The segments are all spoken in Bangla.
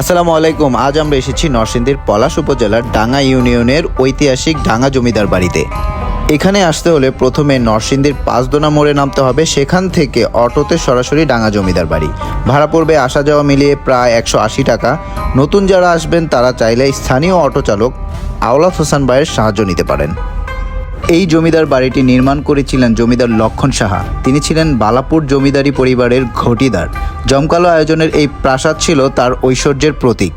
আসসালামু আলাইকুম। আজ আমরা এসেছি নরসিংদীর পলাশ উপজেলার ডাঙ্গা ইউনিয়নের ঐতিহাসিক ডাঙ্গা জমিদার বাড়িতে। এখানে আসতে হলে প্রথমে নরসিংদীর পাঁচদোনা মোড়ে নামতে হবে। সেখান থেকে অটোতে সরাসরি ডাঙ্গা জমিদার বাড়ি। ভাড়া পড়বে আসা যাওয়া মিলিয়ে প্রায় একশো আশি টাকা। নতুন যারা আসবেন তারা চাইলে স্থানীয় অটো চালক আওলাদ হোসেন ভাইয়ের সাহায্য নিতে পারেন। এই জমিদার বাড়িটি নির্মাণ করেছিলেন জমিদার লক্ষণ সাহা। তিনি ছিলেন বালাপুর জমিদারি পরিবারের ঘটিদার। জমকালো আয়োজনের এই প্রাসাদ ছিল তার ঐশ্বর্যের প্রতীক।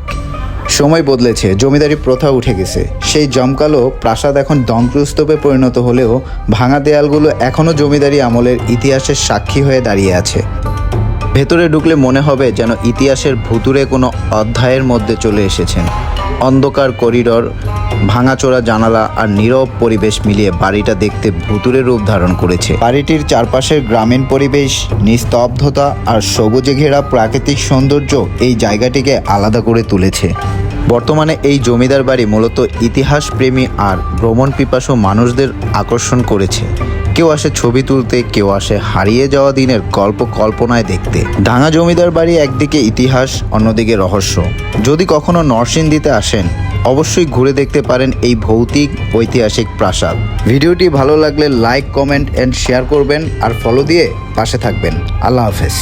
সময় বদলেছে, জমিদারি প্রথা উঠে গেছে। সেই জমকালো প্রাসাদ এখন ধ্বংসস্তূপে পরিণত হলেও ভাঙা দেয়ালগুলো এখনও জমিদারি আমলের ইতিহাসের সাক্ষী হয়ে দাঁড়িয়ে আছে। ভেতরে ঢুকলে মনে হবে যেন ইতিহাসের ভুতুরে কোনো অধ্যায়ের মধ্যে চলে এসেছেন। অন্ধকার করিডর, ভাঙাচোরা জানালা আর নীরব পরিবেশ মিলিয়ে বাড়িটা দেখতে ভুতুরে রূপ ধারণ করেছে। বাড়িটির চারপাশের গ্রামীণ পরিবেশ, নিস্তব্ধতা আর সবুজে ঘেরা প্রাকৃতিক সৌন্দর্য এই জায়গাটিকে আলাদা করে তুলেছে। বর্তমানে এই জমিদার বাড়ি মূলত ইতিহাস প্রেমী আর ভ্রমণ পিপাসু মানুষদের আকর্ষণ করেছে। কেউ আসে ছবি তুলতে, কেউ আসে হারিয়ে যাওয়া দিনের গল্প কল্পনায় দেখতে। ডাঙা জমিদার বাড়ি একদিকে ইতিহাস, অন্যদিকে রহস্য। যদি কখনো নরসিংদীতে আসেন, অবশ্যই ঘুরে দেখতে পারেন এই ভৌতিক, ঐতিহাসিক প্রাসাদ। ভিডিওটি ভালো লাগলে লাইক, কমেন্ট অ্যান্ড শেয়ার করবেন, আর ফলো দিয়ে পাশে থাকবেন। আল্লাহ হাফেজ।